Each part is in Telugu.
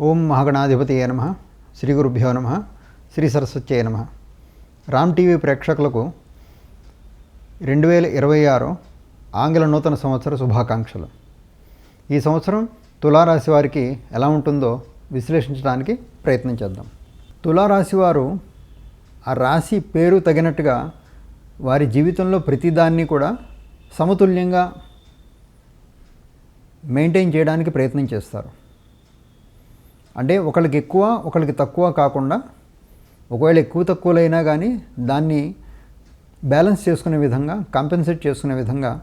ఓం మహాగణాధిపతియే నమ. శ్రీ గురుభ్యో నమ. శ్రీ సరస్వత్యే నమ. రామ్ టీవీ ప్రేక్షకులకు రెండు వేల ఇరవై ఆరు ఆంగ్ల నూతన సంవత్సర శుభాకాంక్షలు. ఈ సంవత్సరం తులారాశి వారికి ఎలా ఉంటుందో విశ్లేషించడానికి ప్రయత్నం చేద్దాం. తులారాశి వారు ఆ రాశి పేరు తగినట్టుగా వారి జీవితంలో ప్రతిదాన్ని కూడా సమతుల్యంగా మెయింటైన్ చేయడానికి ప్రయత్నం చేస్తారు. అంటే ఒకళ్ళకి ఎక్కువ ఒకళ్ళకి తక్కువ కాకుండా ఒకవేళ ఎక్కువ తక్కువలైనా కానీ దాన్ని బ్యాలెన్స్ చేసుకునే విధంగా కాంపెన్సేట్ చేసుకునే విధంగా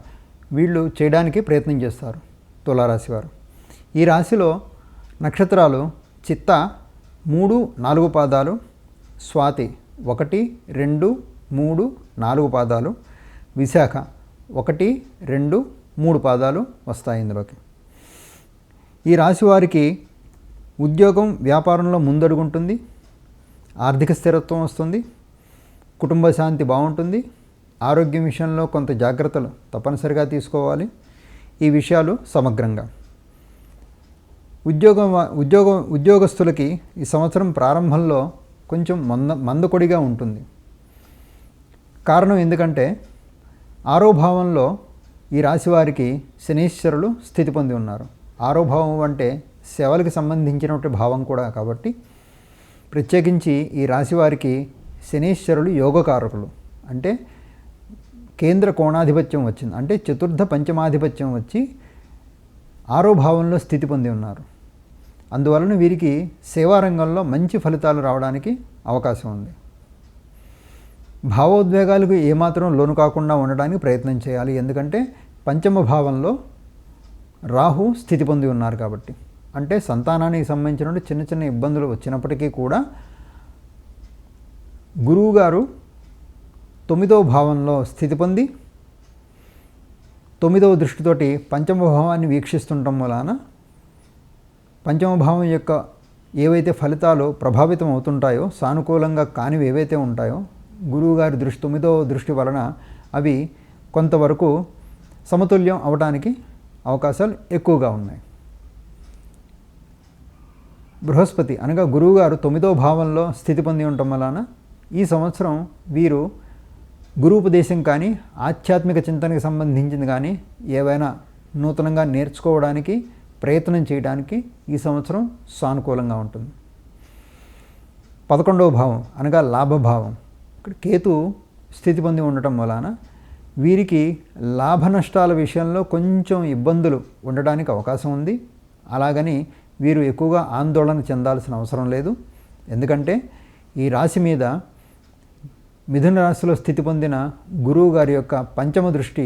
వీళ్ళు చేయడానికి ప్రయత్నం చేస్తారు తులారాశి వారు. ఈ రాశిలో నక్షత్రాలు చిత్త మూడు నాలుగు పాదాలు స్వాతి ఒకటి రెండు మూడు నాలుగు పాదాలు విశాఖ ఒకటి రెండు మూడు పాదాలు వస్తాయి ఇందులోకి. ఈ రాశి వారికి ఉద్యోగం వ్యాపారంలో ముందడుగుంటుంది ఆర్థిక స్థిరత్వం వస్తుంది కుటుంబ శాంతి బాగుంటుంది ఆరోగ్యం విషయంలో కొంత జాగ్రత్తలు తప్పనిసరిగా తీసుకోవాలి. ఈ విషయాలు సమగ్రంగా. ఉద్యోగం ఉద్యోగం ఉద్యోగస్తులకి ఈ సంవత్సరం ప్రారంభంలో కొంచెం మంద మందకొడిగా ఉంటుంది. కారణం ఎందుకంటే ఆరో భావంలో ఈ రాశి వారికి శనీశ్వరులు స్థితి పొంది ఉన్నారు. ఆరోభావం అంటే సేవలకు సంబంధించినటువంటి భావం కూడా కాబట్టి ప్రత్యేకించి ఈ రాశి వారికి శనీశ్వరులు యోగకారకులు. అంటే కేంద్ర కోణాధిపత్యం వచ్చింది. అంటే చతుర్థ పంచమాధిపత్యం వచ్చి ఆరో భావంలో స్థితి పొంది ఉన్నారు. అందువలన వీరికి సేవారంగంలో మంచి ఫలితాలు రావడానికి అవకాశం ఉంది. భావోద్వేగాలకు ఏమాత్రం లోను కాకుండా ఉండడానికి ప్రయత్నం చేయాలి. ఎందుకంటే పంచమ భావంలో రాహు స్థితి పొంది ఉన్నారు కాబట్టి. అంటే సంతానానికి సంబంధించిన చిన్న చిన్న ఇబ్బందులు వచ్చినప్పటికీ కూడా గురువు గారు తొమ్మిదవ భావంలో స్థితి పొంది తొమ్మిదవ దృష్టితోటి పంచమ భావాన్ని వీక్షిస్తుండటం వలన పంచమ భావం యొక్క ఏవైతే ఫలితాలు ప్రభావితం అవుతుంటాయో సానుకూలంగా కానివి ఏవైతే ఉంటాయో గురువుగారి దృష్టి తొమ్మిదవ దృష్టి వలన అవి కొంతవరకు సమతుల్యం అవడానికి అవకాశాలు ఎక్కువగా ఉన్నాయి. బృహస్పతి అనగా గురువుగారు తొమ్మిదవ భావంలో స్థితి పొంది ఉండటం వలన ఈ సంవత్సరం వీరు గురుపదేశం కానీ ఆధ్యాత్మిక చింతనకి సంబంధించింది కానీ ఏవైనా నూతనంగా నేర్చుకోవడానికి ప్రయత్నం చేయడానికి ఈ సంవత్సరం సానుకూలంగా ఉంటుంది. పదకొండవ భావం అనగా లాభభావం. ఇక్కడ కేతు స్థితి పొంది ఉండటం వలన వీరికి లాభ నష్టాల విషయంలో కొంచెం ఇబ్బందులు ఉండడానికి అవకాశం ఉంది. అలాగని వీరు ఎక్కువగా ఆందోళన చెందాల్సిన అవసరం లేదు. ఎందుకంటే ఈ రాశి మీద మిథున రాశిలో స్థితి పొందిన గురువు గారి యొక్క పంచమ దృష్టి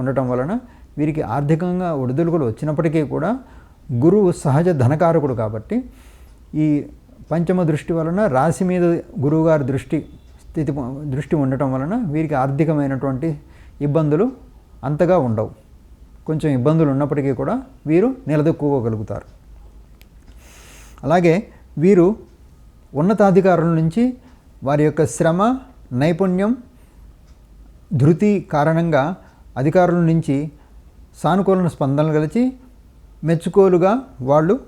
ఉండటం వలన వీరికి ఆర్థికంగా ఒడిదుడుకులు వచ్చినప్పటికీ కూడా గురువు సహజ ధనకారకుడు కాబట్టి ఈ పంచమ దృష్టి వలన రాశి మీద గురువుగారి దృష్టి స్థితి దృష్టి ఉండటం వలన వీరికి ఆర్థికమైనటువంటి ఇబ్బందులు అంతగా ఉండవు. కొంచెం ఇబ్బందులు ఉన్నప్పటికీ కూడా వీరు నిలదొక్కుకోగలుగుతారు. అలాగే వీరు ఉన్నతాధికారుల నుంచి వారి యొక్క శ్రమ నైపుణ్యం ధృతి కారణంగా అధికారుల నుంచి సానుకూల స్పందనలు కలిసి మెచ్చుకోలుగా వాళ్ళు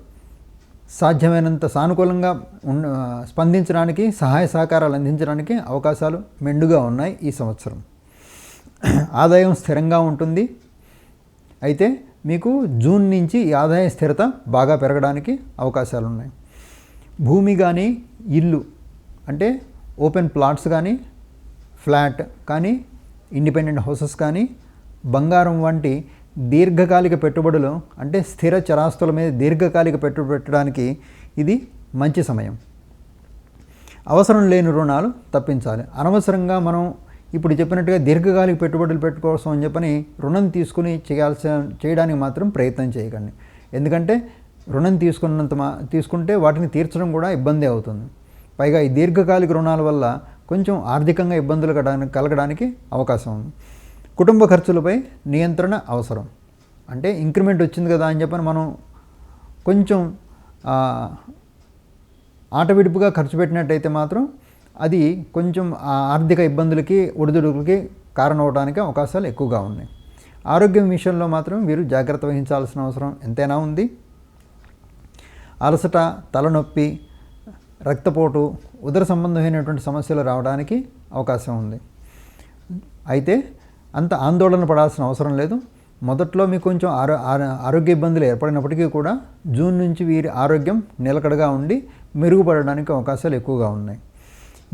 సాధ్యమైనంత సానుకూలంగా ఉన్న స్పందించడానికి సహాయ సహకారాలు అందించడానికి అవకాశాలు మెండుగా ఉన్నాయి ఈ సంవత్సరం. ఆదాయం స్థిరంగా ఉంటుంది. అయితే మీకు జూన్ నుంచి ఆదాయ స్థిరత బాగా పెరగడానికి అవకాశాలు ఉన్నాయి భూమి కానీ ఇల్లు అంటే ఓపెన్ ప్లాట్స్ కానీ ఫ్లాట్ కానీ ఇండిపెండెంట్ హౌసెస్ కానీ బంగారం వంటి దీర్ఘకాలిక పెట్టుబడులు అంటే స్థిర చరాస్తుల మీద దీర్ఘకాలిక పెట్టుబడి పెట్టడానికి ఇది మంచి సమయం. అవసరం లేని రుణాలు తప్పించాలి. అనవసరంగా మనం ఇప్పుడు చెప్పినట్టుగా దీర్ఘకాలిక పెట్టుబడులు పెట్టుకోవసం అని చెప్పని రుణం తీసుకుని చేయాల్సిన చేయడానికి మాత్రం ప్రయత్నం చేయకండి. ఎందుకంటే రుణం తీసుకున్నంత మా తీసుకుంటే వాటిని తీర్చడం కూడా ఇబ్బంది అవుతుంది. పైగా ఈ దీర్ఘకాలిక రుణాల వల్ల కొంచెం ఆర్థికంగా ఇబ్బందులు కలగడానికి అవకాశం ఉంది. కుటుంబ ఖర్చులపై నియంత్రణ అవసరం. అంటే ఇంక్రిమెంట్ వచ్చింది కదా అని చెప్పని మనం కొంచెం ఆటవిడుపుగా ఖర్చు పెట్టినట్టయితే మాత్రం అది కొంచెం ఆర్థిక ఇబ్బందులకి ఒడిదుడుకులకి కారణమవడానికి అవకాశాలు ఎక్కువగా ఉన్నాయి. ఆరోగ్యం విషయంలో మాత్రం వీరు జాగ్రత్త వహించాల్సిన అవసరం ఎంతైనా ఉంది. అలసట తలనొప్పి రక్తపోటు ఉదర సంబంధమైనటువంటి సమస్యలు రావడానికి అవకాశం ఉంది. అయితే అంత ఆందోళన పడాల్సిన అవసరం లేదు. మొదట్లో మీకు కొంచెం ఆరో ఆరో- ఆరోగ్య ఇబ్బందులు ఏర్పడినప్పటికీ కూడా జూన్ నుంచి వీరి ఆరోగ్యం నిలకడగా ఉండి మెరుగుపడడానికి అవకాశాలు ఎక్కువగా ఉన్నాయి.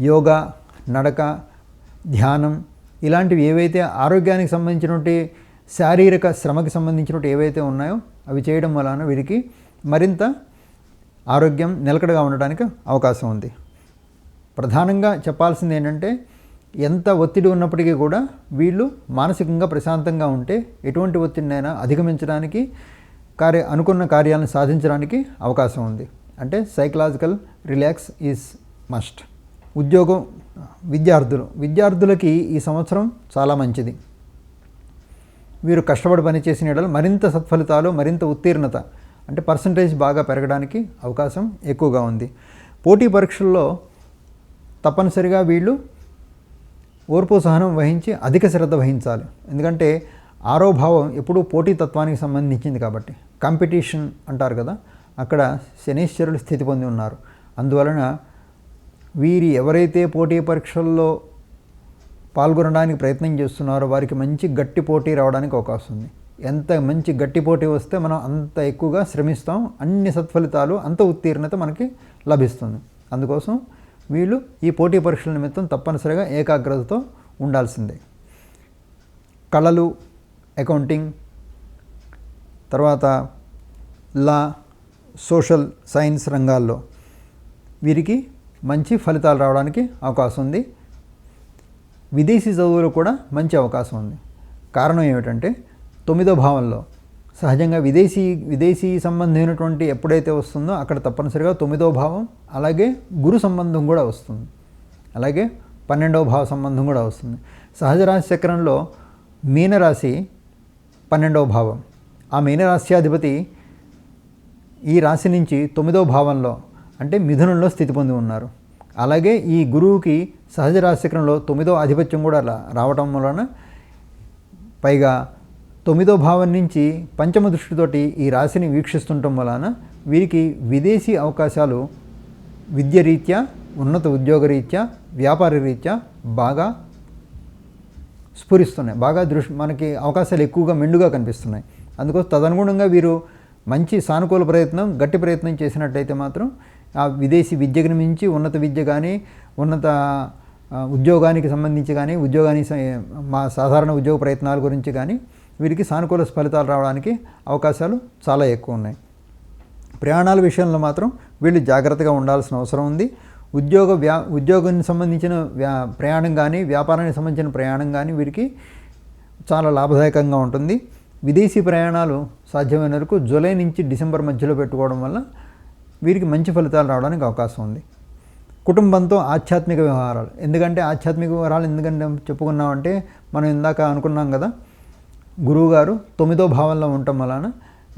యోగా నడక ధ్యానం ఇలాంటివి ఏవైతే ఆరోగ్యానికి సంబంధించినటువంటి శారీరక శ్రమకి సంబంధించినటువంటి ఏవైతే ఉన్నాయో అవి చేయడం వలన వీరికి మరింత ఆరోగ్యం నిలకడగా ఉండడానికి అవకాశం ఉంది. ప్రధానంగా చెప్పాల్సింది ఏంటంటే ఎంత ఒత్తిడి ఉన్నప్పటికీ కూడా వీళ్ళు మానసికంగా ప్రశాంతంగా ఉంటే ఎటువంటి ఒత్తిడినైనా అధిగమించడానికి కార్య అనుకున్న కార్యాలను సాధించడానికి అవకాశం ఉంది. అంటే సైకలాజికల్ రిలాక్స్ ఈజ్ మస్ట్ ఉద్యోగం విద్యార్థులు. విద్యార్థులకి ఈ సంవత్సరం చాలా మంచిది. వీరు కష్టపడి పనిచేసిన యెడల మరింత సత్ఫలితాలు మరింత ఉత్తీర్ణత అంటే పర్సంటేజ్ బాగా పెరగడానికి అవకాశం ఎక్కువగా ఉంది. పోటీ పరీక్షల్లో తప్పనిసరిగా వీళ్ళు ఓర్పు సహనం వహించి అధిక శ్రద్ధ వహించాలి. ఎందుకంటే ఆరో భావం ఎప్పుడూ పోటీతత్వానికి సంబంధించింది కాబట్టి. కాంపిటీషన్ అంటారు కదా అక్కడ శనీశ్వరులు స్థితి పొంది ఉన్నారు. అందువలన వీరి ఎవరైతే పోటీ పరీక్షల్లో పాల్గొనడానికి ప్రయత్నం చేస్తున్నారో వారికి మంచి గట్టి పోటీ రావడానికి అవకాశం ఉంది. ఎంత మంచి గట్టి పోటీ వస్తే మనం అంత ఎక్కువగా శ్రమిస్తాం. అన్ని సత్ఫలితాలు అంత ఉత్తీర్ణత మనకి లభిస్తుంది. అందుకోసం వీళ్ళు ఈ పోటీ పరీక్షల నిమిత్తం తప్పనిసరిగా ఏకాగ్రతతో ఉండాల్సిందే. కళలు అకౌంటింగ్ తర్వాత లా సోషల్ సైన్స్ రంగాల్లో వీరికి మంచి ఫలితాలు రావడానికి అవకాశం ఉంది. విదేశీ చదువులు కూడా మంచి అవకాశం ఉంది. కారణం ఏమిటంటే తొమ్మిదో భావంలో సహజంగా విదేశీ విదేశీ సంబంధమైనటువంటి ఎప్పుడైతే వస్తుందో అక్కడ తప్పనిసరిగా తొమ్మిదో భావం అలాగే గురు సంబంధం కూడా వస్తుంది. అలాగే పన్నెండవ భావ సంబంధం కూడా వస్తుంది. సహజ రాశి చక్రంలో మీనరాశి పన్నెండవ భావం. ఆ మీనరాశ్యాధిపతి ఈ రాశి నుంచి తొమ్మిదో భావంలో అంటే మిథునంలో స్థితి పొంది ఉన్నారు. అలాగే ఈ గురువుకి సహజ రాశిచక్రంలో తొమ్మిదో ఆధిపత్యం కూడా అలా రావటం వలన పైగా తొమ్మిదో భావం నుంచి పంచమ దృష్టితోటి ఈ రాశిని వీక్షిస్తుండటం వలన వీరికి విదేశీ అవకాశాలు విద్య రీత్యా ఉన్నత ఉద్యోగ రీత్యా వ్యాపార రీత్యా బాగా స్ఫురిస్తున్నాయి. బాగా దృష్టి మనకి అవకాశాలు ఎక్కువగా మెండుగా కనిపిస్తున్నాయి. అందుకోసం తదనుగుణంగా వీరు మంచి సానుకూల ప్రయత్నం గట్టి ప్రయత్నం చేసినట్టయితే మాత్రం ఆ విదేశీ విద్యకు మించి ఉన్నత విద్య కానీ ఉన్నత ఉద్యోగానికి సంబంధించి కానీ ఉద్యోగానికి మా సాధారణ ఉద్యోగ ప్రయత్నాల గురించి కానీ వీరికి సానుకూల ఫలితాలు రావడానికి అవకాశాలు చాలా ఎక్కువ ఉన్నాయి. ప్రయాణాల విషయంలో మాత్రం వీళ్ళు జాగ్రత్తగా ఉండాల్సిన అవసరం ఉంది. ఉద్యోగ వ్యా ఉద్యోగానికి సంబంధించిన వ్యా ప్రయాణం కానీ వ్యాపారానికి సంబంధించిన ప్రయాణం కానీ వీరికి చాలా లాభదాయకంగా ఉంటుంది. విదేశీ ప్రయాణాలు సాధ్యమైన వరకు జూలై నుంచి డిసెంబర్ మధ్యలో పెట్టుకోవడం వల్ల వీరికి మంచి ఫలితాలు రావడానికి అవకాశం ఉంది. కుటుంబంతో ఆధ్యాత్మిక వ్యవహారాలు. ఎందుకంటే ఆధ్యాత్మిక వ్యవహారాలు ఎందుకంటే చెప్పుకున్నామంటే మనం ఇందాక అనుకున్నాం కదా గురువుగారు తొమ్మిదో భావంలో ఉండటం వలన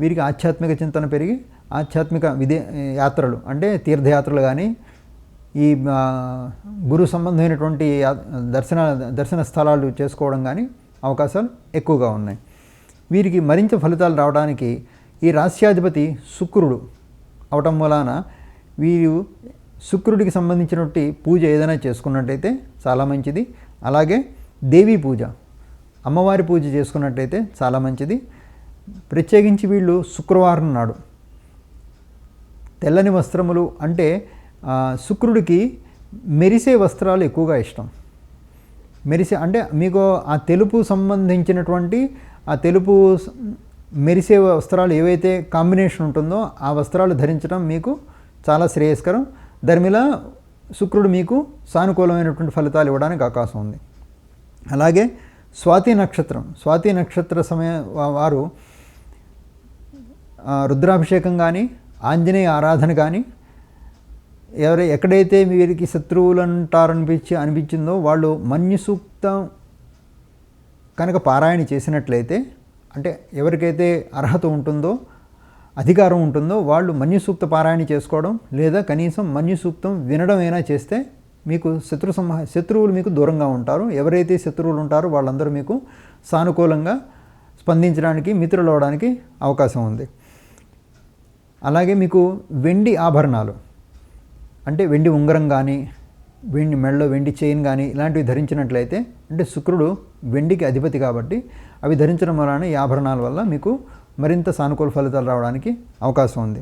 వీరికి ఆధ్యాత్మిక చింతన పెరిగి ఆధ్యాత్మిక విదే యాత్రలు అంటే తీర్థయాత్రలు కానీ ఈ గురు సంబంధమైనటువంటి దర్శన దర్శన స్థలాలు చేసుకోవడం కానీ అవకాశాలు ఎక్కువగా ఉన్నాయి. వీరికి మరింత ఫలితాలు రావడానికి ఈ రాస్యాధిపతి శుక్రుడు అవటం వలన వీరు శుక్రుడికి సంబంధించినటువంటి పూజ ఏదైనా చేసుకున్నట్టయితే చాలా మంచిది. అలాగే దేవీ పూజ అమ్మవారి పూజ చేసుకున్నట్టయితే చాలా మంచిది. ప్రత్యేకించి వీళ్ళు శుక్రవారం నాడు తెల్లని వస్త్రములు అంటే శుక్రుడికి మెరిసే వస్త్రాలు ఎక్కువగా ఇష్టం. మెరిసే అంటే మీకు ఆ తెలుపు సంబంధించినటువంటి ఆ తెలుపు మెరిసే వస్త్రాలు ఏవైతే కాంబినేషన్ ఉంటుందో ఆ వస్త్రాలు ధరించడం మీకు చాలా శ్రేయస్కరం. ధర్మిల శుక్రుడు మీకు సానుకూలమైనటువంటి ఫలితాలు ఇవ్వడానికి అవకాశం ఉంది. అలాగే స్వాతి నక్షత్రం. స్వాతి నక్షత్ర సమయ వారు రుద్రాభిషేకం కానీ ఆంజనేయ ఆరాధన కానీ ఎవరు ఎక్కడైతే వీరికి శత్రువులు అంటారనిపించి అనిపించిందో వాళ్ళు మన్యు సూక్తం కనుక పారాయణ చేసినట్లయితే అంటే ఎవరికైతే అర్హత ఉంటుందో అధికారం ఉంటుందో వాళ్ళు మన్యుసూప్త పారాయణ చేసుకోవడం లేదా కనీసం మన్యుసూప్తం వినడమైనా వినడం అయినా చేస్తే మీకు శత్రు సంహ శత్రువులు మీకు దూరంగా ఉంటారు. ఎవరైతే శత్రువులు ఉంటారో వాళ్ళందరూ మీకు సానుకూలంగా స్పందించడానికి మిత్రులు అవడానికి అవకాశం ఉంది. అలాగే మీకు వెండి ఆభరణాలు అంటే వెండి ఉంగరం కానీ వెండి మెడలో వెండి చైన్ కానీ ఇలాంటివి ధరించినట్లయితే అంటే శుక్రుడు వెండికి అధిపతి కాబట్టి అవి ధరించడం వలన ఈ ఆభరణాల వల్ల మీకు మరింత సానుకూల ఫలితాలు రావడానికి అవకాశం ఉంది.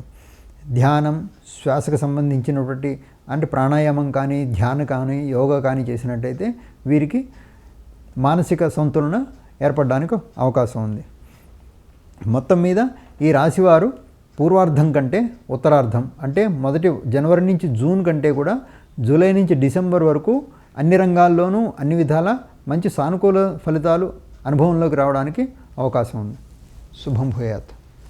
ధ్యానం శ్వాసకు సంబంధించినటువంటి అంటే ప్రాణాయామం కానీ ధ్యానం కానీ యోగా కానీ చేసినట్టయితే వీరికి మానసిక సంతులన ఏర్పడడానికి అవకాశం ఉంది. మొత్తం మీద ఈ రాశివారు పూర్వార్ధం కంటే ఉత్తరార్ధం అంటే మొదటి జనవరి నుంచి జూన్ కంటే కూడా జూలై నుంచి డిసెంబర్ వరకు అన్ని రంగాల్లోనూ అన్ని విధాల మంచి సానుకూల ఫలితాలు అనుభవంలోకి రావడానికి అవకాశం ఉంది. శుభం భూయాత్.